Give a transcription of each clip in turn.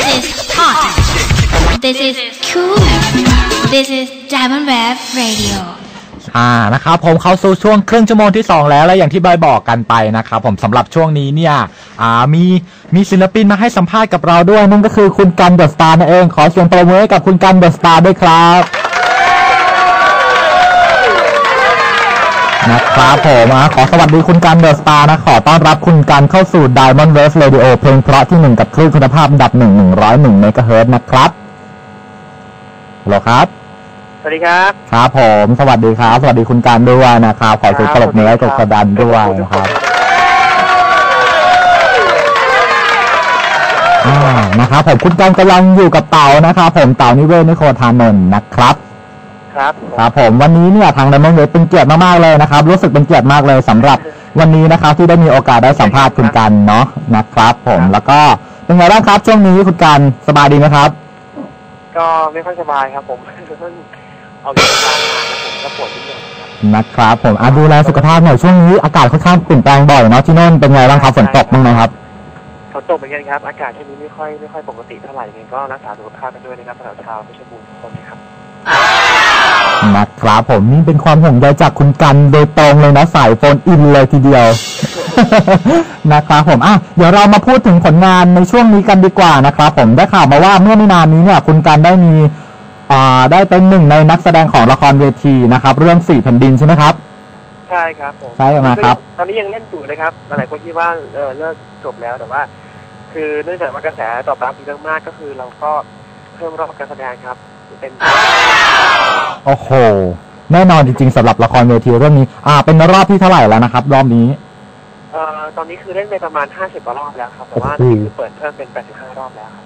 This is hot. This is cool. This is Diamond Web Radio. อ่านะครับผมเข้าสู่ช่วงครึ่งชั่วโมงที่ 2 แล้วและอย่างที่บอยบอกกันไปนะครับผมสำหรับช่วงนี้เนี่ยอ่ามีมีศิลปินมาให้สัมภาษณ์กับเราด้วยนั่นก็คือคุณกันเดอะสตาร์นั่นเอง ขอเสียงปรบมือให้กับคุณกันเดอะสตาร์ด้วยครับ นะครับผมอะขอสวัสดีคุณกันเดอะสตาร์นะ ขอต้อนรับคุณกันเข้าสู่ Diamond Wave Radio เพลงเพราะที่หนึ่งกับคลื่นคุณภาพอันดับหนึ่งหนึ่งร้อยหนึ่งเมกะเฮิรตซ์นะครับฮัลโหลครับ สวัสดีครับ ครับผม สวัสดีครับ สวัสดีคุณการด้วยนะครับ ขอเสียงปรบมือให้กับกระดันด้วยนะครับอ่านะครับผมคุณการกำลังอยู่กับเต่านะครับผมเต่านิเวศนิโคทานนท์นะครับ ครับครับผมวันนี้เนี่ยทางดัมเบิลเวเป็นเกียรติมากๆเลยนะครับ รู้สึกเป็นเกียรติมากเลยสำหรับวันนี้นะครับที่ได้มีโอกาสได้สัมภาษณ์คุณกันเนาะนะครับ ผมแล้วก็เป็นไงบ้างครับ ช่วงนี้คุณกันสบายดีไหมครับ ก็ไม่ค่อยสบายครับ ผมเพิ่งออกจากโรงพยาบาลมาครับผมก็ปวดนิดหน่อยครับนะครับ ผมอะดูแลสุขภาพหน่อยช่วงนี้อากาศค่อนข้างเปลี่ยนแปลงบ่อยเนาะที่โน่นเป็นไงบ้างครับฝนตกบ้างไหมครับฝนตกเหมือนกันครับ อากาศที่นี้ไม่ค่อยไม่ค่อยปกติเท่าไหร่ยังไงก็รักษาสุขภาพกันด้วยนะครับสำหรับชาวเพชรบูรณ์ทุกคนนะครับ นะครับผมนี่เป็นความห่วงใยจากคุณกันโดยตรงเลยนะสายโฟนอินเลยทีเดียว นะครับผมอะเดี๋ยวเรามาพูดถึงผลงานในช่วงนี้กันดีกว่านะครับผมได้ข่าวมาว่าเมื่อไม่นานนี้เนี่ย คุณกันได้มีอ่าได้เป็นหนึ่งในนักแสดงของละครเวทีนะครับ เรื่องสี่แผ่นดินใช่ไหมครับ ใช่ครับผมใช่ไหมครับ ตอนนี้ยังเล่นอยู่นะครับหลายคนคิดว่าเออเลิกจบแล้วแต่ว่า คือเนื่องจากว่ากระแสตอบรับดีมากๆก็คือเราก็เพิ่มรอบการแสดงครับ เป็นโอ้โห แน่นอนจริงๆสำหรับละครเวทีเรื่องนี้ อ่า เป็นรอบที่เท่าไหร่แล้วนะครับ รอบนี้ เอ่อตอนนี้คือเล่นไปประมาณ 50กว่ารอบแล้วครับ แต่ว่าโอ้โหนี่คือเปิดเพิ่มเป็น 85 รอบแล้วครับ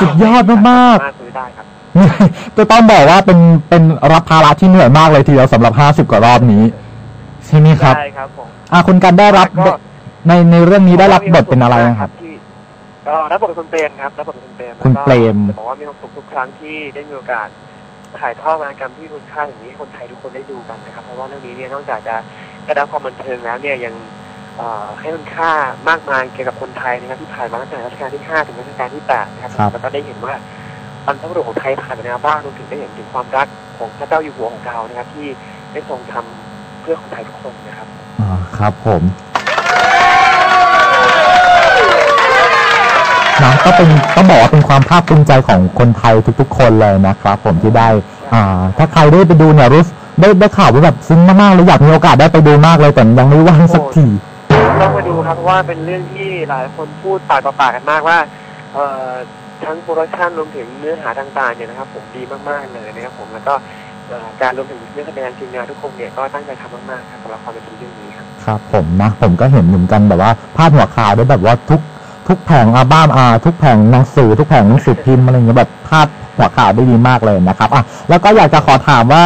สุดยอดมากๆ สรถซื้อได้ครับ จะต้องบอกว่าเป็นเป็นรับภาระที่เหนื่อยมากเลยทีเดียวสำหรับ 50 กว่ารอบนี้ ใช่ไหมครับใช่ครับผมอ่าคุณกันได้รับก็ ในในเรื่องนี้ได้รับบทเป็นอะไรนะครับที่ ก็รับบทเป็นคุณเปรมครับรับบทเป็นคุณเปรมคุณเปรมแล้วก็จะบอกว่ามีความสุขทุกครั้งที่ได้มีโอกาสถ่ายทอดวรรณกรรมที่คุณค่าอย่างนี้ให้คนไทยทุกคนได้ดูกันนะครับ เพราะว่าเรื่องนี้เนี่ยนอกจากจะกระดับความบันเทิงแล้วเนี่ยยังเอ่อให้คุณค่ามากมายเกี่ยวกับคนไทยนะครับที่ผ่านมาตั้งแต่รัชกาลที่ 5 ถึงรัชกาลที่ 8 นะครับครับ แล้วก็ได้เห็นว่าบรรพบุรุษของไทยผ่านมาแนวบ้างรวมถึงได้เห็นถึงความรักของพระเจ้าอยู่หัวของเรานะครับ ที่ได้ทรงทำเพื่อคนไทยทุกคนนะครับอ่าครับผม นะก็เป็นต้องบอกว่าเป็นความภาคภูมิใจของคนไทยทุกๆ คนเลยนะครับผมที่ได้อ่าถ้าใครได้ไปดูเนี่ยรู้สึกได้ได้ข่าวว่าแบบซึ้งมากๆเลยอยากมีโอกาสได้ไปดูมากเลยแต่ยังไม่ว่างสักทีต้องมาดูครับเพราะว่าเป็นเรื่องที่หลายคนพูดปากต่อปากกันมากว่าเอ่อทั้งโปรดักชันรวมถึงเนื้อหาต่างๆเนี่ยนะครับ ผมดีมากๆเลยนะครับผมแล้วก็เอ่อการรวมถึงเนื้อแสดงทีมงานทุกคนเนี่ยก็ตั้งใจทำมากๆครับสำหรับความเป็นทีเรื่องนี้ครับครับผมนะผมก็เห็นเหมือนกันแบบว่าพาดหัวข่าวได้แบบว่าทุก ทุกแผงอัลบั้มอ่าทุกแผงหนังสือ ทุกแผงหนังสือพิมพ์อะไรเงี้ยแบบพาดหัวข่าวได้ดีมากเลยนะครับอะแล้วก็อยากจะขอถามว่า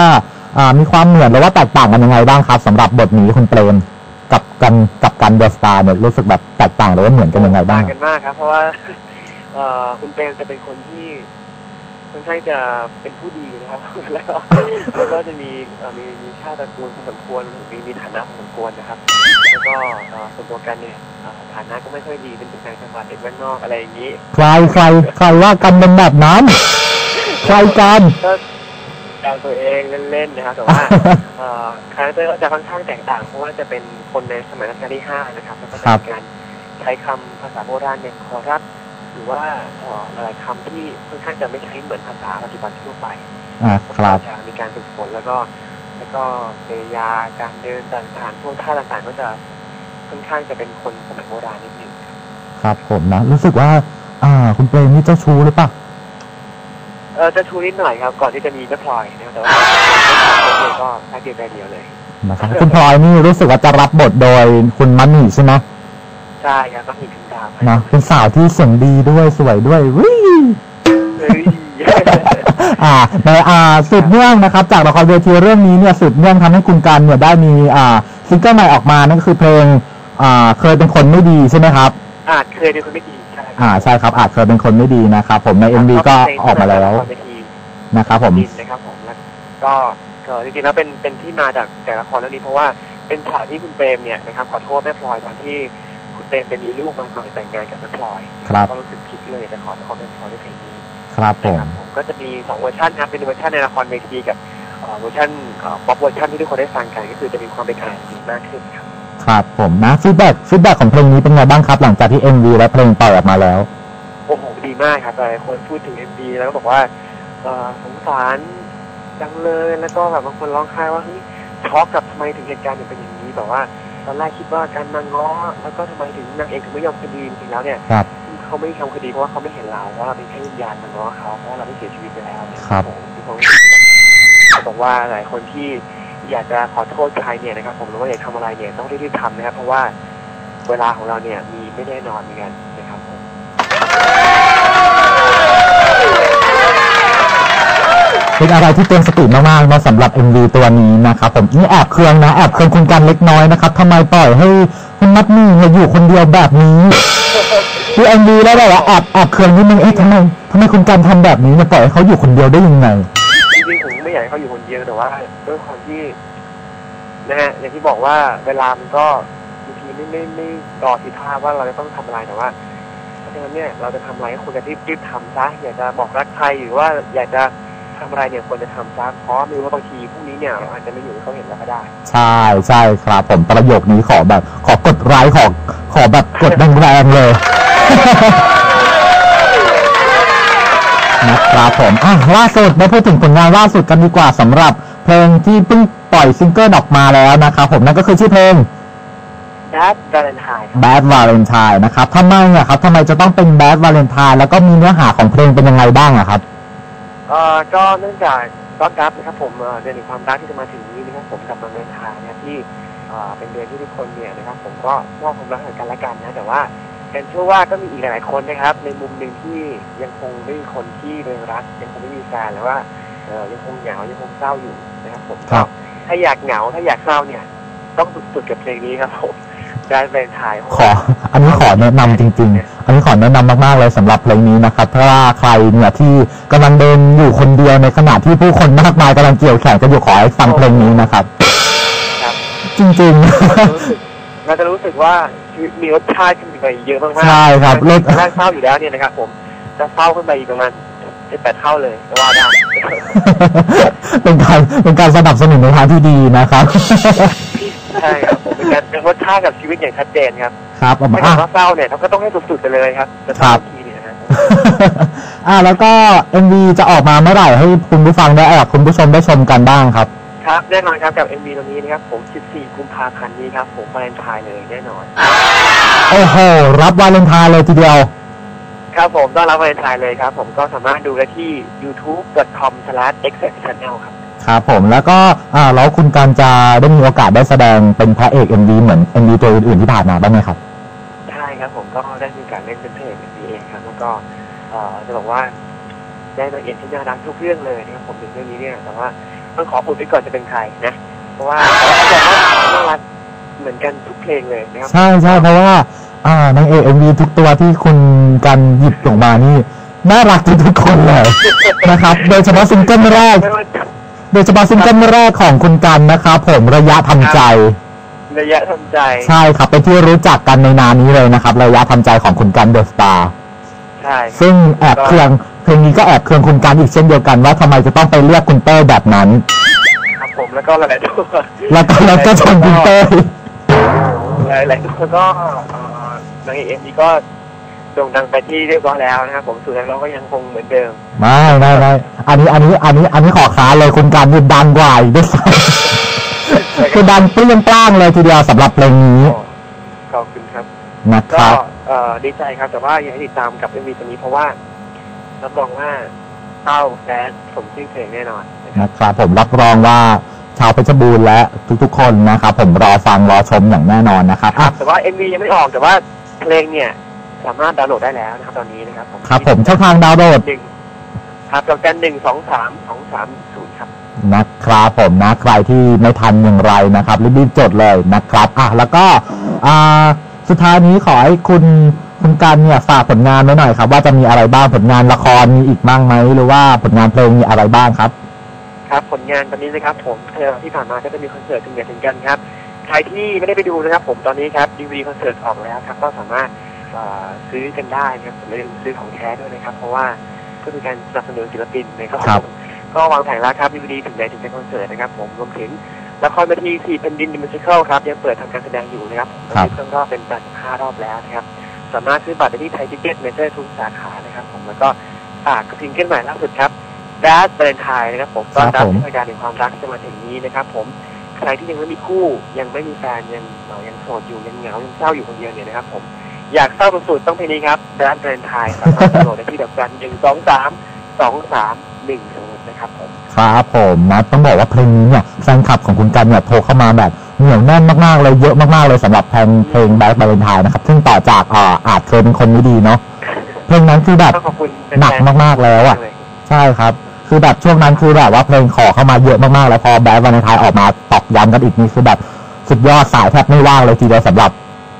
อ่ามีความเหมือนหรือว่าแตกต่างกันยังไงบ้างครับสำหรับบทนี้คุณเปรมกับกันกับกันเดอะสตาร์เนี่ยรู้สึกแบบแตกต่างหรือว่าเหมือนกันยังไงบ้าง ต่างกันมากครับ เพราะว่าเอ่อคุณเปรมจะเป็นคนที่ค่อนข้างจะเป็นผู้ดีนะครับ แล้วก็แล้วก็จะมีเอ่อมีมีชาติตระกูลพอสมควรมีมีฐานะพอสมควรนะครับ แล้วก็เอ่อส่วนตัวกันเนี่ยเอ่อฐานะก็ไม่ค่อยดีเป็นถึงนางจังหวัดเด็กบ้านนอกอะไรอย่างนี้ใครใครใครว่ากันเป็นแบบนั้นใครกันก็แซวตัวเองเล่นๆนะครับแต่ว่าเอ่อคาแรคเตอร์ก็จะค่อนข้างแตกต่างเพราะว่าจะเป็นคนในสมัยรัชกาลที่ห้านะครับแล้วก็จะครับมีการใช้คำภาษาโบราณอย่างขอรับหรือว่าเอ่อหลายๆคำที่ค่อนข้างจะไม่ใช้เหมือนภาษาปัจจุบันทั่วไปอ่าครับจะมีการฝึกฝนแล้วก็ แล้วก็เรียาการเดินต่างๆพวกท่าต่างๆก็จะค่อนข้างจะเป็นคนสมัยโบราณนิดนึงครับผมนะรู้สึกว่า อ่า คุณเปรมนี่เจ้าชู้หรือเปล่าเออจะชูนิดหน่อยครับ ก่อนที่จะมีแม่พลอยนะครับแต่ว่าก็แค่เดียวใจเดียวเลยนะครับคุณพลอยนี่รู้สึกว่าจะรับบทโดยคุณมันนี่ใช่ไหมใช่ครับก็มีพิมพ์ดาวนะเป็นสาวที่เสียงดีด้วยสวยด้วยวิเฮ้ย อ่าในอ่าสืบเนื่องนะครับ จากละครเวทีเรื่องนี้เนี่ยสืบเนื่องทำให้คุณการเนี่ยได้มีอ่าซิงเกิลใหม่ออกมานั่นก็คือเพลงอ่าเคยเป็นคนไม่ดีใช่ไหมครับ อาจเคยเป็นคนไม่ดีใช่อ่าใช่ครับอาจเคยเป็นคนไม่ดีนะครับผมใน MV ก็ออกมาแล้วเวทีนะครับผมดินนะครับผมแล้วก็ก็จริงๆแล้วเป็นเป็นที่มาจากแต่ละครเรื่องนี้เพราะว่าเป็นฉากที่คุณเปรมเนี่ยนะครับขอโทษแม่พลอยตอนที่คุณเต็มเป็นมีลูกมาก่อนแต่งงานกับนักพลอยครับ ก็รู้สึกผิดเลยแต่ขอขอเป็นพลอยในเพลงนี้ ครับผมนะครับผมก็จะมีสองเวอร์ชันนะครับเป็นเวอร์ชันในละครเวทีกับเอ่อเวอร์ชันป๊อปเวอร์ชันที่ทุกคนได้ฟังกันก็คือจะมีความเป็นไทยมากขึ้นครับครับผมนะฟีดแบ็กฟีดแบ็กของเพลงนี้เป็นไงบ้างครับหลังจากที่ MV และเพลงปล่อยออกมาแล้วโอ้โหดีมากครับหลายคนพูดถึง MV แล้วก็บอกว่าเอ่อสงสารจังเลยแล้วก็แบบบางคนร้องไห้ว่าเฮ้ยช็อกกับทำไมถึงเหตุการณ์ถึงเป็นอย่างนี้แบบว่าตอนแรกคิดว่าการมาง้อแล้วก็ทำไมถึงนางเอกถึงไม่ยอมคดีจริงๆแล้วเนี่ยครับ เขาไม่ทำคดีเพราะว่าเขาไม่เห็นเราว่าเราเป็นแค่วิญญาณมาง้อเขาเพราะว่าเราไม่เสียชีวิตไปแล้วครับผมคือผมเขาบอกว่าหลายคนที่อยากจะขอโทษใครเนี่ยนะครับ ผมหรือว่าอยากทำอะไรเนี่ยต้องรีบๆทำนะครับเพราะว่าเวลาของเราเนี่ยมีไม่แน่นอนเหมือนกันนะครับผมเป็นอะไรที่เตือนสติมากๆนะสำหรับ MV ตัวนี้นะครับผมนี่แอบเคืองนะแอบเคืองคุณกันเล็กน้อยนะครับทำไมปล่อยให้คุณมัดมี่มาอยู่คนเดียวแบบนี้ คือ MV แล้วแบบว่าแอบแอบเคืองนิดนึงเอ๊ะทำไมทำไมคุณกันทำแบบนี้เนี่ยปล่อยให้เขาอยู่คนเดียวได้ยังไง จริงๆผมไม่อยากให้เขาอยู่คนเดียวแต่ว่าด้วยความที่นะฮะอย่างที่บอกว่าเวลามันก็บางทีไม่ไม่ไม่รอทิศทางว่าเราจะต้องทำอะไรแต่ว่าเพราะฉะนั้นเนี่ยเราจะทำอะไรก็ควรจะรีบรีบทำซะอยากจะบอกรักใครหรือว่าอยากจะทำอะไรเนี่ยควรจะทำซะเพราะไม่รู้ว่าบางทีพรุ่งนี้เนี่ยเราอาจจะไม่อยู่ให้เขาเห็นแล้วก็ได้ ใช่ใช่ครับผมประโยคนี้ขอแบบ ขอกดไลค์ขอขอแบบกดแรงๆเลย นะครับผมอะล่าสุดมาพูดถึงผลงานล่าสุดกันดีกว่าสำหรับ เพลงที่เพิ่งปล่อยซิงเกิลออกมาแล้วนะครับผมนั่นก็คือชื่อเพลงดับวาเลนไทน์ครับ Bad Valentine นะครับทำไมอะครับทำไมจะต้องเป็น Bad Valentine แล้วก็มีเนื้อหาของเพลงเป็นยังไงบ้างอะครับ เอ่อก็เนื่องจากต้อนรับนะครับผมเอ่อเดือนแห่งความรักที่จะมาถึงนี้นะครับผมกับวันวาเลนไทน์นะครับที่เอ่อเป็นเดือนที่ทุกคนเนี่ยนะครับผมก็มอบความรักให้กันและกันนะแต่ว่า กันเชื่อว่าก็มีอีกหลายๆคนนะครับ ในมุมหนึ่งที่ยังคงไม่มีคนที่เรงรัก ยังคงไม่มีแฟนหรือว่าเอ่อยังคงเหงายังคงเศร้าอยู่นะครับผมครับ ถ้าอยากเหงาถ้าอยากเศร้าเนี่ย ต้องสุดๆกับเพลงนี้ครับผมได้เป็นไทยขอ อันนี้ขอแนะนำจริง ๆ อันนี้ขอแนะนำมากๆเลยสำหรับเพลงนี้นะครับถ้าว่าใครเนี่ยที่กำลังเดินอยู่คนเดียวในขณะที่ผู้คนมากมายกำลังเกี่ยวแขนกันอยู่ขอให้ฟังเพลงนี้นะครับ ครับ จริง เราจะรู้สึกว่าชีวิตมีรสชาติขึ้นไปเยอะมากๆๆใช่ครับเลิกแรกเศร้าอยู่แล้วเนี่ยนะครับผมจะเศร้าขึ้นไปอีกประมาณเจ็ดแปดเท่าเลยก็ว่าได้เป็นการเป็นการสนับสนุนในทางที่ดีนะครับใช่ครับผมเป็นการเป็นรสชาติกับชีวิตอย่างชัดเจนครับครับผมไม่อะใช่ว่าเศร้าเนี่ยเราก็ต้องให้สุดๆไปเลยครับจะเศร้าทีเนี่ยนะฮะอ่าแล้วก็ MV จะออกมาเมื่อไหร่ให้คุณผู้ฟังได้เอ่อคุณผู้ชมได้ชมกันบ้างครับ ครับแน่นอนครับกับ MV ตรงนี้นะครับผม 14 กุมภาพันธ์นี้ครับ ผมวาเลนไทน์เลยแน่นอน โอ้โห รับวาเลนไทน์เลยทีเดียว ครับผมต้อนรับวาเลนไทน์เลยครับ ผมก็สามารถดูได้ที่ youtube.com/exceptional ครับครับผมแล้วก็อ่าแล้วคุณการจะได้มีโอกาสได้แสดงเป็นพระเอก MV เหมือน MV ตัวอื่นๆที่ผ่านมาบ้างไหมครับ ใช่ครับผมก็ได้มีการเล่นเป็นพระเอกเป็นเองครับ แล้วก็เอ่อจะบอกว่าได้นางเอกที่น่ารักทุกเรื่องเลยนะครับผมในเรื่องนี้เนี่ยแต่ว่า ต้องขออุบไว้ก่อนจะเป็นใครนะ เพราะว่าเขาบอกว่าน่ารักเหมือนกันทุกเพลงเลยนะครับใช่ใช่เพราะว่า อ่านางเอก MV ทุกตัวที่คุณกันหยิบออกมานี่น่ารักทุกๆคนเลยนะครับ โดยเฉพาะซิงเกิลแรกไม่ว่าจะโดยเฉพาะซิงเกิลแรกของคุณกันนะครับผมระยะทำใจ ระยะทำใจ ใช่ครับเป็นที่รู้จักกันในนามนี้เลยนะครับ ระยะทำใจของคุณกันเดอะสตาร์ใช่ซึ่งแอบเครือง เพลงนี้ก็แอบเครืองคุณกันอีกเช่นเดียวกันว่าทำไมจะต้องไปเรียกคุณเต้ยแบบนั้น ครับผมแล้วก็หลายๆตัวแล้วก็แล้วก็ชมคุณเต้ยหลายๆตัวก็เอ่อนางเอกเอ็มนี้ก็โด่งดังไปที่เรียบร้อยแล้วนะครับผมส่วนนักร้องก็ยังคงเหมือนเดิม ไม่ไม่ไม่อันนี้อันนี้อันนี้อันนี้ขอค้านเลยคุณกันนี่ดังกว่าอีกด้วยซ้ำคือดังเปรี้ยงปร้างเลยทีเดียวสำหรับเพลงนี้ขอบคุณครับ นะคก็รับ เอ่อดีใจครับ แต่ว่าอยากให้ติดตามกับเอ็มวีตัวนี้เพราะว่า รับรองว่าเศร้าแซดสมชื่อเพลงแน่นอนนะครับนะครับผมรับรองว่าชาวเพชรบูรณ์และทุกๆ คนนะครับผมรอฟังรอชมอย่างแน่นอนนะครับอะแต่ว่าเอ็มวียังไม่ออกแต่ว่าเพลงเนี่ยสามารถดาวน์โหลดได้แล้วนะครับตอนนี้นะครับผมครับผมช่องทางดาวน์โหลดหนึ่งครับดอกจันหนึ่งสองสามสองสามศูนย์ครับนะครับผมนะใครที่ไม่ทันอย่างไรนะครับรีบๆจดเลยนะครับอะแล้วก็อ่าสุดท้ายนี้ขอให้คุณ คุณกันเนี่ยฝากผลงานไว้หน่อยครับ ว่าจะมีอะไรบ้างผลงานละครมีอีกบ้างไหมหรือว่าผลงานเพลงมีอะไรบ้างครับ ครับ ผลงานตอนนี้นะครับ ผมเอ่อที่ผ่านมาก็จะมีคอนเสิร์ตถึงเดือนถึงกันครับใครที่ไม่ได้ไปดูนะครับ ผมตอนนี้ครับดีวีคอนเสิร์ตออกแล้วครับ ก็สามารถเอ่อซื้อกันได้นะครับผมไม่ได้ซื้อของแท้ด้วยนะครับ เพราะว่าเพื่อเป็นการสนับสนุนศิลปินนะครับครับผมก็วางแผงแล้วครับดีวีถึงไหนถึงจะคอนเสิร์ตนะครับ ผมรวมถึงละครเวทีสี่แผ่นดินดิมิซิคลครับยังเปิดทำการแสดงอยู่นะครับตอนนี้เครื่องรอบเป็น85รอบแล้วนะครับ สามารถซื้อบัตรได้ที่ไทยทิเก็ตเมเจอร์ทุกสาขานะครับผมแล้วก็ฝากซิงเกิลใหม่ล่าสุดครับแดดเบรนไทยนะครับผมตอนรับเทศกาลแห่งความรักจะมาถึงนี้นะครับ ผมใครที่ยังไม่มีคู่ยังไม่มีแฟนยังเหงายังโสดอยู่ยังเหงายังเศร้าอยู่คนเดียวเนี่ยนะครับ ผมอยากเศร้าสุดๆต้องเพลงนี้ครับแดดเบรนไทยสามารถดาวน์โหลดได้ที่ดอกจันหนึ่งสองสามสองสามหนึ่งศูนย์นะครับผมครับผมนะต้องบอกว่าเพลงนี้เนี่ยแฟนคลับของคุณกันเนี่ยโทรเข้ามาแบบ เหนียวแน่นมากๆเลยเยอะมากๆเลยสำหรับเพลงเพลงแบ็คบาเลนไทน์นะครับ ซึ่งต่อจากอ่าอาจเคยเป็นคนไม่ดีเนาะเพลงนั้นคือแบบต้องขอบคุณแฟหนักๆมากๆแล้วอะเลยใช่ครับ คือแบบช่วงนั้นคือแบบว่าเพลงขอเข้ามาเยอะมากๆแล้วพอแบ็คบาเลนไทน์ออกมาตอกย้ำกันอีกนี่คือแบบสุดยอดสายแทบไม่ว่างเลยทีเดียวสำหรับ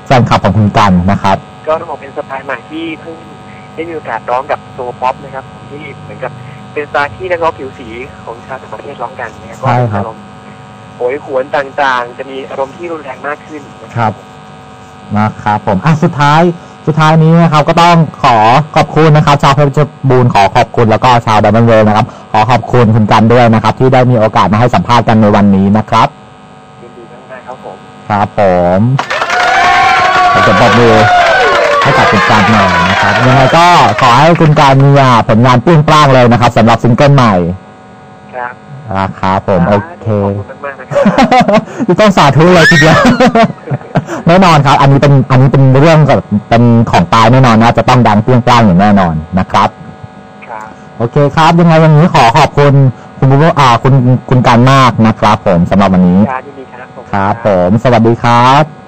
แฟนคลับของคุณกันนะครับ ก็ต้องบอกเป็นสไตล์ใหม่ที่เพิ่งได้มีโอกาสร้องกับโซป๊อปนะครับผมที่เหมือนกับเป็นสไตล์ที่นักร้องผิวสีของชาวต่างประเทศร้องกันนะครับก็ใช่มีครับอารมณ์ โหยหวนต่างๆ จะมีอารมณ์ที่รุนแรงมากขึ้นนะครับนะครับผมอะสุดท้ายสุดท้ายนี้นะครับก็ต้องขอขอบคุณนะครับ ชาวเพชรบูรณ์ขอขอบคุณแล้วก็ชาวดัมเบิลเวลนะครับ ขอขอบคุณคุณกันด้วยนะครับ ที่ได้มีโอกาสมาให้สัมภาษณ์กันในวันนี้นะครับยินดีมากๆครับผมครับผมขอจะปรบมือให้กับคุณการหน่อยนะครับยังไงก็ขอให้คุณการมีอ่าผลงานเปรี้ยงปร้างเลยนะครับสำหรับซิงเกิลใหม่ค รับนะครับผมโอเค ขอบคุณมากๆนะครับที่ต้องสาธุเลยทีเดียว แน่นอนครับ อันนี้เป็นอันนี้เป็นเรื่องแบบเป็นของตายแน่นอนนะจะต้องดังเปรี้ยงปร้างอย่างแน่นอนนะครับ ครับ โอเคครับ ยังไงวันนี้ขอขอบคุณคุณบุญอ่าคุณคุณการมากนะครับ ผมสำหรับวันนี้ ครับยินดีครับผมครับผม สวัสดีครับ